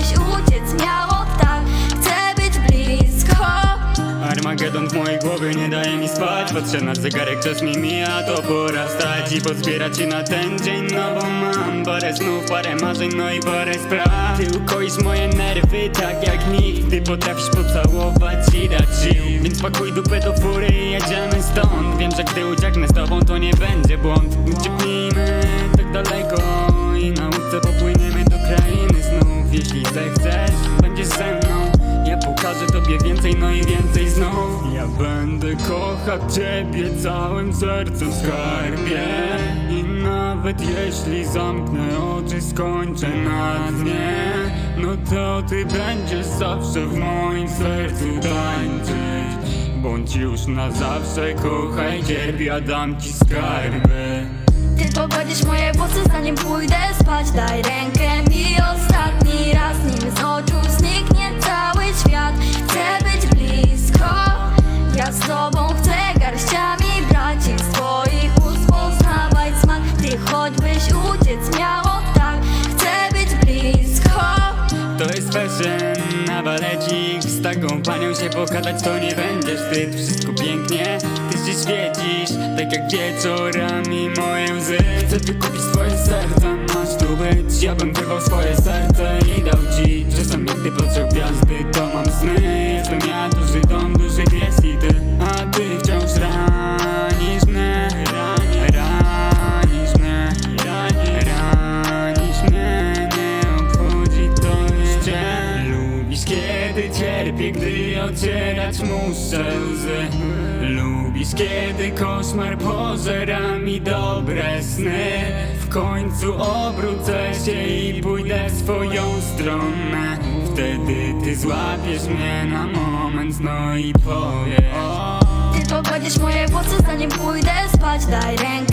Uciec miało tak. Chcę być blisko. Armagedon w mojej głowie nie daje mi spać. Patrzę na zegarek, czas mi mija, to pora wstać I pozbierać się na ten dzień, no bo mam Parę snów, parę marzeń, no i parę spraw. Ty ukoisz moje nerwy tak jak nikt. Ty potrafisz pocałować i dać sił. Więc pakuj dupę do fury i jedziemy stąd. Wiem, że gdy ucieknę z tobą, to nie będzie błąd. Ucieknijmy tak daleko I na łódce popłyniemy do krainy Jeśli zechcesz, będziesz ze mną. Ja pokażę tobie więcej, no i więcej znów. Ja będę kochać ciebie całym sercem skarbie. I nawet jeśli zamknę oczy, skończę na dnie. No to ty będziesz zawsze w moim sercu tańczyć. Bądź już na zawsze, kochaj, cierpi, a dam ci skarby Ty pogładzisz moje włosy zanim pójdę spać. Daj rękę mi ostatni Fashion na balecik Z taką panią się pokazać to nie będzie wstyd. Wszystko pięknie, ty się świecisz Tak jak wieczorami moje łzy. Chcę wykupić twoje serce, masz tu być Ja bym wyrwał swoje serce i cierpię, gdy ocierać muszę łzy. Lubisz kiedy koszmar pożera mi dobre sny. W końcu obrócę się i pójdę swoją stronę. Wtedy ty złapiesz mnie na moment, no i powiesz Ty pogładzisz moje włosy zanim pójdę spać. Daj rękę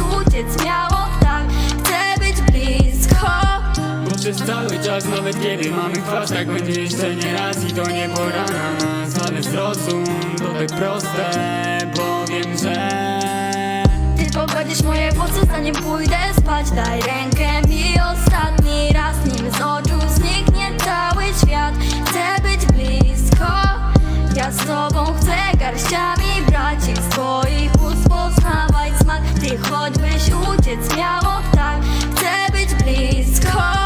uciec miało tak. Chcę być blisko. Bo przez cały czas, nawet kiedy mamy twarz Tak będzie jeszcze nie raz i to nie pora na nas Ale zrozum, to tak proste Bo wiem, że Ty pogładzisz moje włosy zanim pójdę spać. Daj rękę choćbyś uciec miało tak. Chcę być blisko.